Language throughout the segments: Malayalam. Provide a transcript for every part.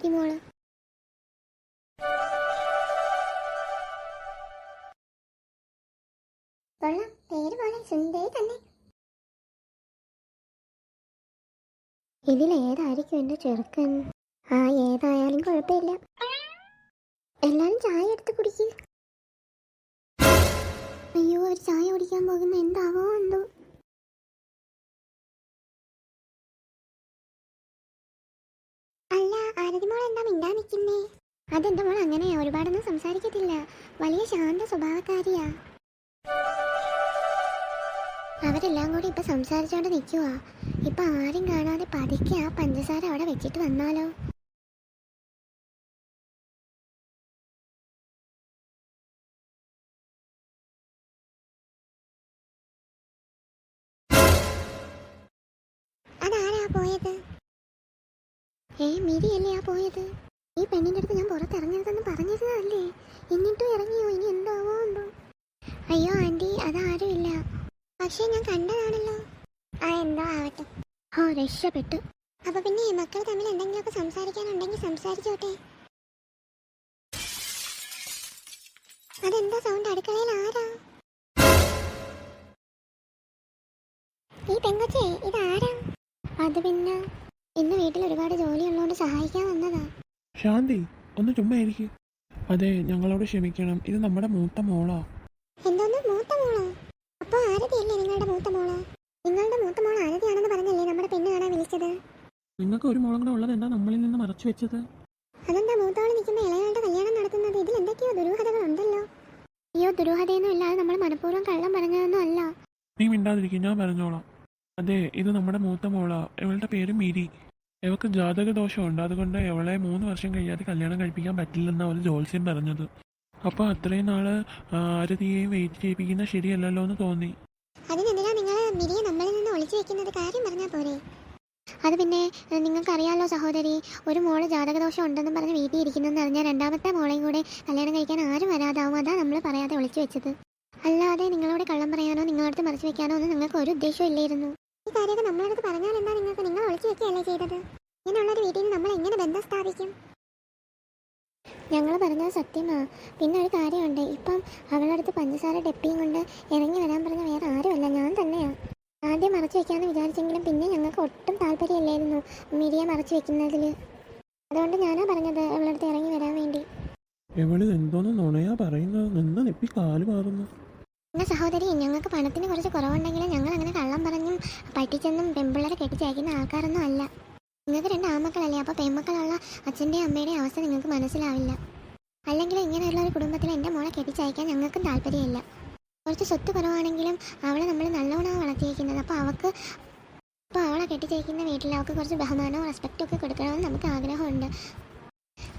ആരതി മോൾ. കൊള്ളാം. പേര് പോലെ സുന്ദരി തന്നെ. ഇതിലേതായിരിക്കും എന്റെ ചെറുക്കൻ? ആ ഏതായാലും കുഴപ്പമില്ല. എല്ലാരും ചായ എടുത്ത് കുടിക്കും. അയ്യോ ഒരു ചായ കുടിക്കാൻ പോകുന്ന എന്താവോ എന്തോ. ആരതി മോൾ എന്താ മിണ്ടാ നിൽക്കുന്നേ മോൾ അങ്ങനെ ഒരുപാടൊന്നും സംസാരിക്കത്തില്ല. വലിയ ശാന്ത സ്വഭാവക്കാരിയാ. അവരെല്ലാം കൂടി ഇപ്പൊ സംസാരിച്ചോണ്ട് നിൽക്കുവാ ഇപ്പൊ ആരും കാണാതെ പതുക്കെ ആ പഞ്ചസാര അവിടെ വെച്ചിട്ട് വന്നാലോ? ഏ മിരിയല്ലേ ആ പോയത്? ഈ പെണ്ണിന്റെ അടുത്ത് ഞാൻ പുറത്തിറങ്ങരുതെന്ന് പറഞ്ഞിരുന്നതല്ലേ? എന്നിട്ടും ഇറങ്ങിയോ? ഇനി എന്താവോ ഉണ്ടോ അയ്യോ ആന്റി അതാരുമില്ല. പക്ഷേ ഞാൻ കണ്ടതാണല്ലോ. ആ എന്തോ ആവട്ടെ. ഓ രക്ഷപ്പെട്ടു. അപ്പൊ പിന്നെ മക്കൾ തമ്മിൽ എന്തെങ്കിലുമൊക്കെ സംസാരിക്കാനുണ്ടെങ്കിൽ സംസാരിച്ചോട്ടെ. അതെന്താ സൗണ്ട് അടുക്കളയിൽ ആരാ? ഈ പെങ്കൊച്ചേ ഇതാരാ? അത് പിന്നെ ഇന്ന് വീട്ടിൽ ഒരുപാട് ജോലി ഉള്ളതുകൊണ്ട് സഹായിക്കാൻ വന്നതാ. ശാന്തി ഒന്ന് ചുമ്മാ ഇരിക്കും. അതെ ഞങ്ങളോട് ക്ഷമിക്കണം. ഇത് നമ്മുടെ മൂത്ത മോളാ. എന്തോന്ന്? മൂത്ത മോളോ? അപ്പൊ ആരതിയല്ലേ നിങ്ങളുടെ മൂത്ത മോൾ? നിങ്ങളുടെ മൂത്ത മോൾ ആരതിയാണെന്ന് പറഞ്ഞല്ലേ നമ്മുടെ പെണ്ണ് കാണാൻ വിളിച്ചത്? നിങ്ങൾക്ക് ഒരു മോളും കൂടെ ഉള്ളത് എന്താ നമ്മളിൽ നിന്ന് മറച്ചു വെച്ചത്? അതെന്താ മൂത്തോൾ നിൽക്കുന്ന ഇളയാളുടെ കല്യാണം നടത്തുന്നത്? ഇതിൽ എന്തൊക്കെയോ ദുരൂഹതകൾ ഉണ്ടല്ലോ അയ്യോ ദുരൂഹതയൊന്നും ഇല്ലാതെ നമ്മൾ മനഃപൂർവം കള്ളം പറഞ്ഞതൊന്നും അല്ല. നീ മിണ്ടാതിരിക്കും ഞാൻ പറഞ്ഞോളാം. അതെ ഇത് നമ്മുടെ മൂത്ത മോളാ. ഇവളുടെ പേര് മിരി. ഇവൾക്ക് ജാതക ദോഷമുണ്ട് അതുകൊണ്ട് ഇവളെ മൂന്ന് വർഷം കഴിയാതെ കല്യാണം കഴിപ്പിക്കാൻ പറ്റില്ലെന്നാ ഒരു ജോത്സ്യം പറഞ്ഞത്. അപ്പോൾ അത്രയും നാൾ ആരതിയെയും വെയിറ്റ് ചെയ്യിപ്പിക്കുന്ന ശരിയല്ലല്ലോ എന്ന് തോന്നി. നിങ്ങൾ മിരിയെ നമ്മളിൽ നിന്ന് വെക്കുന്നത് കാര്യം പോരെ? അത് പിന്നെ നിങ്ങൾക്കറിയാലോ സഹോദരി ഒരു മോൾ ജാതകദോഷം ഉണ്ടെന്ന് പറഞ്ഞ് വീട്ടിൽ ഇരിക്കുന്നെന്ന് അറിഞ്ഞാൽ രണ്ടാമത്തെ മോളെയും കൂടെ കല്യാണം കഴിക്കാൻ ആരും വരാതാവും. അതാ നമ്മൾ പറയാതെ ഒളിച്ചു വെച്ചത്. അല്ലാതെ നിങ്ങളോട് കള്ളം പറയാനോ നിങ്ങളടുത്ത് മറച്ചു വെക്കാനോ ഒന്നും നിങ്ങൾക്ക് ഒരു ഉദ്ദേശവും ഇല്ലായിരുന്നു. ഈ കാര്യമൊക്കെ നമ്മളടുത്ത് പറഞ്ഞാൽ എന്താ നിങ്ങൾക്ക്? നിങ്ങൾ ഒളിച്ചു വെക്കുകയല്ലേ ചെയ്തത്? ഇങ്ങനെയുള്ളൊരു വീട്ടിൽ നിന്ന് നമ്മൾ എങ്ങനെ ബന്ധം സ്ഥാപിക്കും? ഞങ്ങൾ പറഞ്ഞത് സത്യമാ. പിന്നെ ഒരു കാര്യമുണ്ട്. ഇപ്പം അടുത്ത് പഞ്ചസാര ഡെപ്പിയും കൊണ്ട് ഇറങ്ങി വരാൻ പറഞ്ഞ വേറെ ആരുമല്ല. ഞാൻ തന്നെയാണ് ആദ്യം മറച്ചു വെക്കാമെന്ന് വിചാരിച്ചെങ്കിലും പിന്നെ ഞങ്ങൾക്ക് ഒട്ടും താല്പര്യമില്ലായിരുന്നു മിരിയെ മറച്ചു വെക്കുന്നതിൽ അതുകൊണ്ട് ഞാനാ പറഞ്ഞത് അവളടുത്ത് ഇറങ്ങി വരാൻ വേണ്ടി. ഇവൾ എന്തോന്ന് നുണയാ പറയുന്നത്? നിന്ന് നിപ്പി കാൽ മാറുന്നു പിന്നെ സഹോദരി ഞങ്ങൾക്ക് പണത്തിന് കുറച്ച് കുറവുണ്ടെങ്കിലും ഞങ്ങൾ അങ്ങനെ കള്ളം പറഞ്ഞും പറ്റിച്ചെന്നും പെൺപിള്ളേരെ കെട്ടിച്ചയക്കുന്ന ആൾക്കാരൊന്നും അല്ല. നിങ്ങൾക്ക് രണ്ട് ആമക്കളല്ലേ അപ്പോൾ പെൺമക്കളുള്ള അച്ഛന്റെയും അമ്മയുടെയും അവസ്ഥ നിങ്ങൾക്ക് മനസ്സിലാവില്ല. അല്ലെങ്കിൽ ഇങ്ങനെയുള്ള ഒരു കുടുംബത്തിൽ എന്റെ മോളെ കെട്ടിച്ചയക്കാൻ ഞങ്ങൾക്കും താല്പര്യമില്ല. കുറച്ച് സ്വത്ത് കുറവാണെങ്കിലും അവളെ നമ്മൾ നല്ലോണമാണ് വളർത്തിയിരിക്കുന്നത് അപ്പോൾ അവൾക്ക് അപ്പോൾ അവളെ കെട്ടിച്ചയക്കുന്ന വീട്ടിൽ അവൾക്ക് കുറച്ച് ബഹുമാനവും റെസ്പെക്റ്റും ഒക്കെ കൊടുക്കണമെന്ന് നമുക്ക് ആഗ്രഹമുണ്ട്.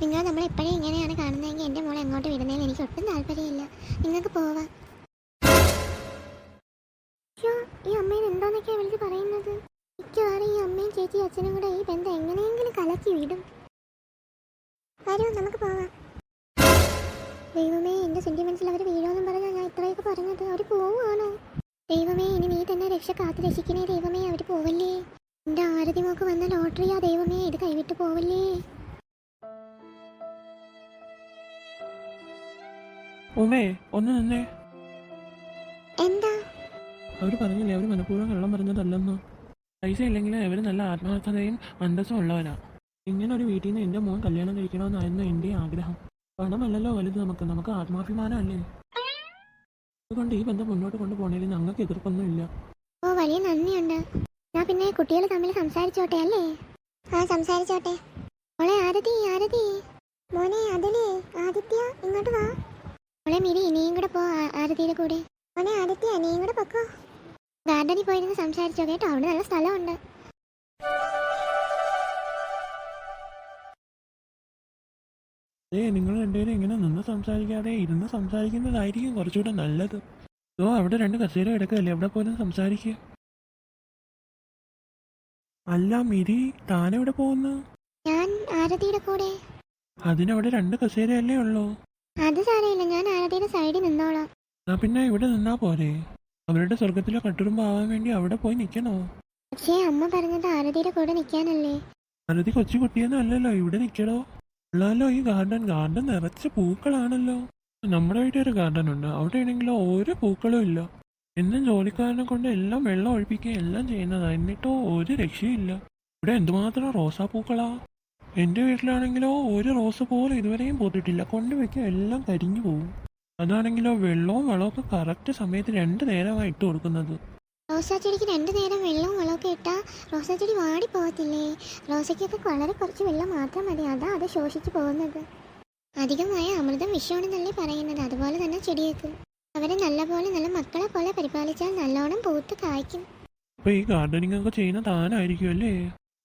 നിങ്ങൾ നമ്മളെപ്പോഴും ഇങ്ങനെയാണ് കാണുന്നതെങ്കിൽ എന്റെ മോളെ എങ്ങോട്ട് വിടുന്നതിൽ എനിക്ക് ഒട്ടും താല്പര്യമില്ല. നിങ്ങൾക്ക് പോവാം. എന്താന്നൊക്കെയാ പറയുന്നത്? മിക്കവാറും ഈ അമ്മയും ചേച്ചി അച്ഛനും കൂടെ ഈ ബന്ധം എങ്ങനെയെങ്കിലും കലക്കി വിടും. വരൂ നമുക്ക് പോവാം ദൈവമേ എന്റെ സെന്റിമെന്റ്സിൽ അവർ വീഴുമെന്നും പറഞ്ഞാൽ ഞാൻ ഇത്രയൊക്കെ പറഞ്ഞത് അവർ പോവുകയാണോ? ദൈവമേ ഇനി നീ തന്നെ രക്ഷ കാത്തു രക്ഷിക്കണേ ദൈവമേ അവർ പോവല്ലേ? എന്റെ ആരതി മോക്ക് വന്ന ലോട്ടറിയാ ദൈവമേ ഇത് കൈവിട്ട് പോവല്ലേ? ഉമേ ഒന്ന് നിന്നേ. എന്താ? അവർ പറഞ്ഞില്ലേ അവർ മനഃപൂർവം കള്ളം പറഞ്ഞതല്ലെന്ന്? പൈസ ഇല്ലെങ്കിൽ അവർ നല്ല ആത്മാർത്ഥതയും അന്തസ്സും ഉള്ളവരാ. ഇങ്ങനെ ഒരു വീട്ടിൽ നിന്ന് എന്റെ മോൻ കല്യാണം കഴിക്കണമെന്നായിരുന്നു എന്റെ ആഗ്രഹം. പണമല്ലല്ലോ വലുത് നമുക്ക് നമുക്ക് ആത്മാഭിമാനമല്ലേ? അതുകൊണ്ട് ഈ ബന്ധം മുന്നോട്ട് കൊണ്ടുപോകണേൽ ഞങ്ങൾക്ക് എതിർപ്പൊന്നും ഇല്ല ഓ വലിയ നന്ദിയുണ്ട്. ഞാൻ പിന്നെ കുട്ടികൾ തമ്മിൽ സംസാരിച്ചോട്ടെ അല്ലേ? ആ സംസാരിച്ചോട്ടെ. മോളെ ആരതി ആരതി? മോനെ അതിലേ ആദിത്യ ഇങ്ങോട്ട് വാ. മോളെ മിരി ഇനിയും കൂടെ പോ ആരതിയുടെ കൂടെ. മോനെ ആദിത്യ ഇനിയും കൂടെ പൊക്കോ. ഗാർഡനിൽ പോയിരുന്ന് സംസാരിച്ചോ കേട്ടോ? അവിടെ നല്ല സ്ഥലമുണ്ട്. ഏ നിങ്ങൾ രണ്ടുപേരും ഇങ്ങനെ നിന്ന് സംസാരിക്കാതെ ഇരുന്ന് സംസാരിക്കുന്നതായിരിക്കും കുറച്ചുകൂടെ നല്ലത്. ഓ അവിടെ രണ്ട് കസേര കിടക്കല്ലേ? അവിടെ പോലും സംസാരിക്കുക അല്ല മിരി താനെവിടെ പോകുന്നു? ഞാൻ ആരതിയുടെ കൂടെ. അതിനവിടെ രണ്ട് കസേരയല്ലേ ഉള്ളൂ. അത് സാരമില്ല ഞാൻ ആരതിയുടെ സൈഡിൽ നിന്നോളാം. ആ പിന്നെ ഇവിടെ നിന്നാ പോരെ. അവരുടെ സ്വർഗത്തിലെ കട്ടുറുമ്പ് ആവാൻ വേണ്ടി അവിടെ പോയി നിൽക്കണോ പക്ഷേ അമ്മ പറഞ്ഞത് ആരതിയുടെ കൂടെ നിൽക്കാനല്ലേ ആരതി കൊച്ചു കുട്ടിയൊന്നും അല്ലല്ലോ ഇവിടെ നിൽക്കണോ ഉള്ളാലോ ഈ ഗാർഡൻ ഗാർഡൻ നിറച്ച പൂക്കളാണല്ലോ. നമ്മുടെ വീട്ടിൽ ഒരു ഗാർഡൻ ഉണ്ട് അവിടെ ആണെങ്കിലോ ഓരോ പൂക്കളും ഇല്ല. എന്നും ജോലിക്കാരനെ കൊണ്ട് എല്ലാം വെള്ളം ഒഴിപ്പിക്കുക എല്ലാം ചെയ്യുന്നതാ എന്നിട്ടോ ഒരു രക്ഷയില്ല ഇവിടെ എന്തുമാത്രം റോസാപ്പൂക്കളാ എന്റെ വീട്ടിലാണെങ്കിലോ ഒരു റോസ് പോലും ഇതുവരെയും പോത്തിട്ടില്ല. കൊണ്ടുവയ്ക്കുക എല്ലാം കരിഞ്ഞു പോകും അതാണെങ്കിലോ വെള്ളവും വളമൊക്കെ കറക്റ്റ് സമയത്ത് രണ്ട് നേരമാണ് ഇട്ട് കൊടുക്കുന്നത്. റോസാച്ചെടിക്ക് രണ്ടു നേരം വെള്ളവും വളമൊക്കെ ഇട്ടാൽ റോസാ ചെടി വാടി പോകത്തില്ലേ? റോസയ്ക്കൊക്കെ വളരെ കുറച്ച് വെള്ളം മാത്രം മതി. അതാ അത് ശോഷിച്ചു പോകുന്നത്. അധികമായ അമൃതം വിഷമാണെന്നല്ലേ പറയുന്നത്. അതുപോലെ തന്നെ ചെടിയൊക്കെ അവരെ നല്ലപോലെ നല്ല മക്കളെ പോലെ പരിപാലിച്ചാൽ നല്ലോണം പൂത്ത് കായ്ക്കും. അപ്പൊ ഈ ഗാർഡനിങ് ഒക്കെ ചെയ്യുന്ന താനായിരിക്കും അല്ലേ?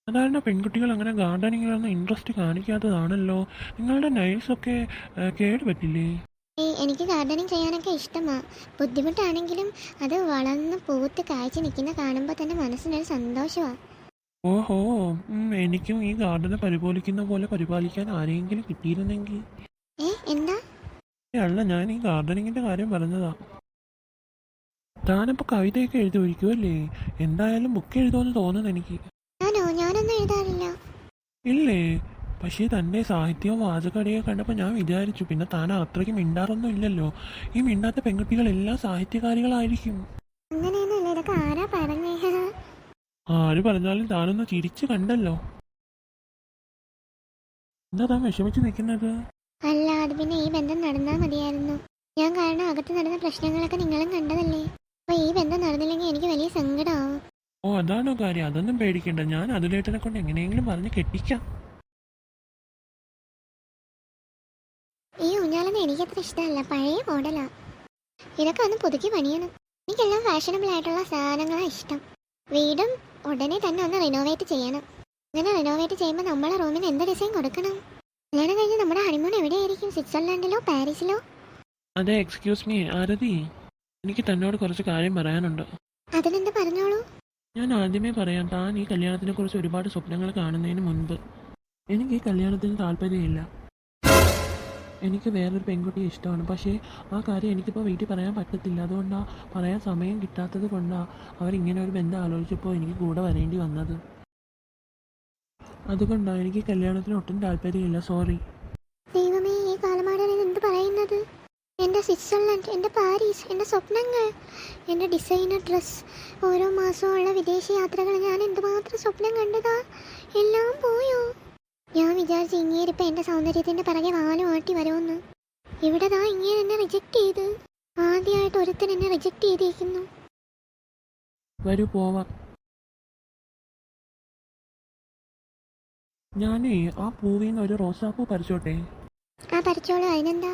സാധാരണ പെൺകുട്ടികൾ അങ്ങനെ ഗാർഡനിങ്ങിലൊന്നും ഇൻട്രസ്റ്റ് കാണിക്കാത്തതാണല്ലോ. നിങ്ങളുടെ നൈൽസ് ഒക്കെ എനിക്ക് ഗാർഡനിങ് ചെയ്യാനൊക്കെ ഇഷ്ടമാണ് ബുദ്ധിമുട്ടാണെങ്കിലും അത് വളർന്ന് പൂത്ത് കായ്ച്ച് നിൽക്കുന്ന കാണുമ്പോൾ തന്നെ മനസ്സിനൊരു സന്തോഷമാണ് ഓഹോ എനിക്കും ഈ ഗാർഡനെ പരിപാലിക്കുന്ന പോലെ പരിപാലിക്കാൻ ആരെങ്കിലും കിട്ടിയിരുന്നെങ്കിൽ. ഏ എന്താ? അല്ല ഞാൻ ഈ ഗാർഡനിങ്ങിന്റെ കാര്യം പറഞ്ഞതാ. താനപ്പോ കവിതയൊക്കെ എഴുതി ഒഴിക്കുമല്ലേ എന്തായാലും ബുക്ക് എഴുതുമെന്ന് തോന്നുന്നു എനിക്ക്. ഞാനോ ഞാനൊന്നും എഴുതാറില്ല. ഇല്ലേ? പക്ഷേ തന്റെ സാഹിത്യവും വാചകടിയൊക്കെ കണ്ടപ്പോൾ ഞാൻ വിചാരിച്ചു പിന്നെ താൻ അത്രയ്ക്ക് മിണ്ടാറൊന്നും ഇല്ലല്ലോ. ഈ മിണ്ടാത്ത പെൺകുട്ടികളെല്ലാം സാഹിത്യകാരികളായിരിക്കും. അങ്ങനെയൊന്നുമില്ല ഇതൊക്കെ ആരാ പറഞ്ഞേ? ആര് പറഞ്ഞാലും താനൊന്ന് ചിരിച്ചു കണ്ടല്ലോ. എന്താ താൻ വിഷമിച്ച് നിൽക്കുന്നത്? അല്ല അത് പിന്നെ ഈ ബന്ധം നടന്നാൽ മതിയായിരുന്നു. ഞാൻ കാരണം അകത്ത് നടന്ന പ്രശ്നങ്ങളൊക്കെ നിങ്ങളും കണ്ടതല്ലേ. അപ്പൊ ഈ ബന്ധം നടന്നില്ലെങ്കിൽ എനിക്ക് വലിയ സങ്കടമാവും ഓ അതാണോ കാര്യം. അതൊന്നും പേടിക്കണ്ട. ഞാൻ അതിലേട്ടനെ കൊണ്ട് എങ്ങനെയെങ്കിലും പറഞ്ഞ് കെട്ടിക്കാം. ഈ ഊഞ്ഞാലൊന്നും എനിക്കത്ര ഇഷ്ടമല്ല. പഴയ മോഡലാ. ഇതൊക്കെ ഒന്ന് പുതുക്കി പണിയണം. എനിക്കെല്ലാം ഫാഷനബിൾ ആയിട്ടുള്ള സാധനങ്ങളാണ് ഇഷ്ടം. വീടും ഉടനെ തന്നെ ഒന്ന് റിനോവേറ്റ് ചെയ്യണം. അങ്ങനെ റിനോവേറ്റ് ചെയ്യുമ്പോൾ നമ്മളെ റൂമിന് എന്ത് ഡിസൈൻ കൊടുക്കണം? കല്യാണം കഴിഞ്ഞ് നമ്മുടെ ഹണിമൂൺ എവിടെയായിരിക്കും? സ്വിറ്റ്സർലാൻഡിലോ? പാരീസിലോ? അതെ എക്സ്ക്യൂസ് മീ ആരതി? എനിക്ക് തന്നോട് കുറച്ച് കാര്യം പറയാനുണ്ട്. അതിനെന്ത് പറഞ്ഞോളൂ? ഞാൻ ആദ്യമേ പറയാം താൻ ഈ കല്യാണത്തിനെ കുറിച്ച് ഒരുപാട് സ്വപ്നങ്ങൾ കാണുന്നതിന് മുൻപ്. എനിക്ക് ഈ കല്യാണത്തിന് താല്പര്യമില്ല. എനിക്ക് വേറൊരു പെൺകുട്ടിയെ ഇഷ്ടമാണ്. പക്ഷേ ആ കാര്യം എനിക്കിപ്പോൾ വീട്ടിൽ പറയാൻ പറ്റത്തില്ല. അതുകൊണ്ടാണ് പറയാൻ സമയം കിട്ടാത്തത് കൊണ്ടാണ് അവരിങ്ങനെ ഒരു ബന്ധം ആലോചിച്ചപ്പോൾ എനിക്ക് കൂടെ വരേണ്ടി വന്നത്. അതുകൊണ്ടാണ് എനിക്ക് കല്യാണത്തിന് ഒട്ടും താല്പര്യമില്ല. സോറി. ദൈവമേ ഈ എന്ത് പറയുന്നത്? എന്റെ സ്വിറ്റ്സർലൻഡ് എന്റെ പാരീസ് എന്റെ സ്വപ്നങ്ങൾ എന്റെ ഡിസൈനർ ഡ്രസ്സ് ഓരോ മാസവും ഉള്ള വിദേശ യാത്രകൾ ഞാൻ എന്തുമാത്രം സ്വപ്നം കണ്ടതാ? എല്ലാം പോയോ? ഞാൻ വിചാരിച്ചു ഇങ്ങേരിപ്പം എന്റെ സൗന്ദര്യത്തിന്റെ പിറകെ വാലും ആട്ടി വരുമെന്ന്. ഇവിടെ താ ഇങ്ങനെ എന്നെ റിജക്റ്റ് ചെയ്ത്. ആദ്യമായിട്ട് ഒരുത്തൻ എന്നെ റിജക്റ്റ് ചെയ്തിരിക്കുന്നു വരൂ പോവാം. ഞാനേ ആ പൂവിൽ നിന്ന് ഒരു റോസാപ്പൂ പറിച്ചോട്ടെ? ആ പറിച്ചോളൂ. അതിനെന്താ?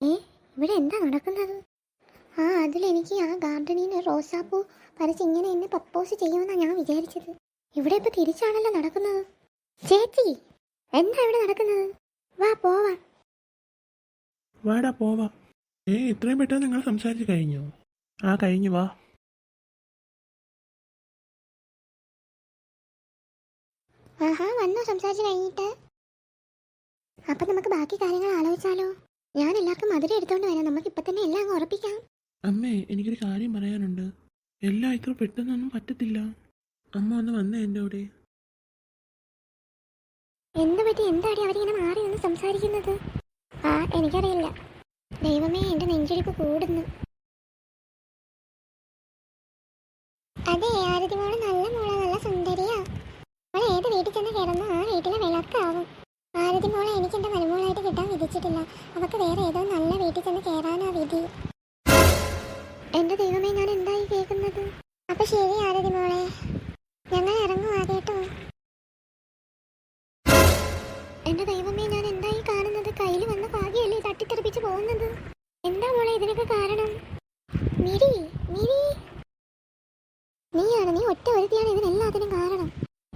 ഏ ഇവിടെ എന്താ നടക്കുന്നത്? ആ അതിലെനിക്ക് ആ ഗാർഡനിൽ നിന്ന് റോസാപ്പൂ പറിച്ച് ഇങ്ങനെ എന്നെ പ്രപ്പോസ് ചെയ്യുമെന്നാണ് ഞാൻ വിചാരിച്ചത്. ഇവിടെ ഇപ്പൊ തിരിച്ചാണല്ലോ നടക്കുന്നത്. ചേച്ചി എന്താ ഇവിടെ നടക്കുന്നത്? വാ പോവാം. വാടാ പോവാം. ഏ ഇത്രയും പെട്ടെന്ന് നിങ്ങൾ സംസാരിച്ച് കഴിഞ്ഞു? ആ കഴിഞ്ഞു വാ. ആഹാ വന്നോ സംസാരിച്ച് കഴിഞ്ഞിട്ട്. അപ്പൊ നമുക്ക് ബാക്കി കാര്യങ്ങൾ ആലോചിച്ചാലോ? ഞാൻ എല്ലാവർക്കും മധുരം എടുത്തോണ്ട് വരാം. നമുക്ക് ഇപ്പൊ തന്നെ എല്ലാം ഉറപ്പിക്കാം. അമ്മേ എനിക്കൊരു കാര്യം പറയാനുണ്ട്. എല്ലാം ഇത്ര പെട്ടെന്നൊന്നും പറ്റത്തില്ല. അമ്മ ഒന്ന് വന്നേ എന്റെ കൂടെ എന്ത് എന്താടി അവരിങ്ങനെ മാറി നിന്ന് സംസാരിക്കുന്നത്? ആ എനിക്കറിയില്ല. ദൈവമേ എന്റെ നെഞ്ചിടിപ്പ് കൂടുന്നു. അതെ ആരതി മോൾ നല്ല മോള നല്ല സുന്ദരിയാ. അവൾ ഏത് വീട്ടിൽ ചെന്ന് കിടന്നോ ആ വീട്ടിലെ വിളക്കാവും. ആരതി മോളെ എനിക്ക് എന്റെ മരുമോളായിട്ട് കിട്ടാൻ വിധിച്ചിട്ടില്ല. അവക്ക് വേറെ ഇതിനെല്ലാത്തിനും കാരണം.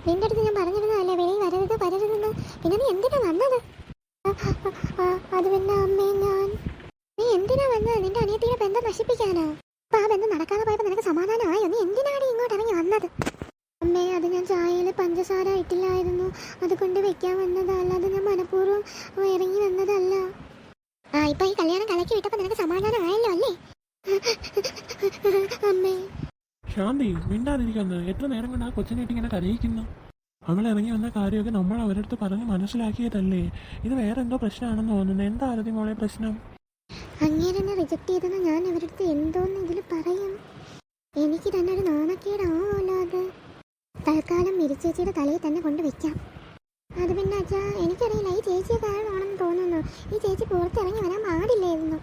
നിന്റെ അടുത്ത് ഞാൻ പറഞ്ഞിരുന്നതല്ലേ വെളിയിൽ വരരുത് വരരുതെന്ന്. പിന്നെ നീ എന്തിനാ വന്നത്? അത് പിന്നെ അമ്മേ ഞാൻ. നീ എന്തിനാ വന്നത്? നിന്റെ അനിയത്തിയുടെ ബന്ധം നശിപ്പിക്കാനാ അപ്പൊ ആ ബന്ധം നടക്കാതെ പോയപ്പോ നിനക്ക് സമാധാനമായോ നീ എന്തിനാണ് ഇങ്ങോട്ട് ഇറങ്ങി വന്നത് അമ്മേ അത് ഞാൻ ചായയിൽ പഞ്ചസാര ഇട്ടില്ലായിരുന്നു അതുകൊണ്ട് വെക്കാൻ വന്നതാ അല്ലാതെ ഞാൻ മനഃപൂർവം ഇറങ്ങി വന്നതല്ല ആ ഇപ്പൊ ഈ കല്യാണം കലക്കി വിട്ടപ്പോ നിനക്ക് സമാധാനമായല്ലോ അല്ലേ അമ്മേ ശാന്തി മിണ്ടാതിരിക്കുന്നു എത്ര നേരം കൊണ്ട് ആ കൊച്ചിനായിട്ട് ഇങ്ങനെ കരയിക്കുന്നു? അവൾ ഇറങ്ങി വന്ന കാര്യമൊക്കെ നമ്മൾ അവരടുത്ത് പറഞ്ഞ് മനസ്സിലാക്കിയതല്ലേ? ഇത് വേറെ എന്തോ പ്രശ്നമാണെന്ന് തോന്നുന്നു. എന്താ ആരതി മോളെ പ്രശ്നം? അങ്ങേരെന്നെ റിജക്ട് ചെയ്തെന്ന് ഞാൻ അവരടുത്ത് അടുത്ത് എന്തോന്ന് ഇതിൽ പറയും. എനിക്ക് തന്നെ ഒരു നാണക്കേടാവുമല്ലോ അത്. തൽക്കാലം മിരിച്ചേച്ചിയുടെ തലയിൽ തന്നെ കൊണ്ട് വെക്കാം. അത് പിന്നെ അച്ഛാ എനിക്കറിയില്ല. ഈ ചേച്ചിയെ കാരണമാണെന്ന് തോന്നുന്നു. ഈ ചേച്ചി പുറത്തിറങ്ങി വരാൻ പാടില്ലായിരുന്നു.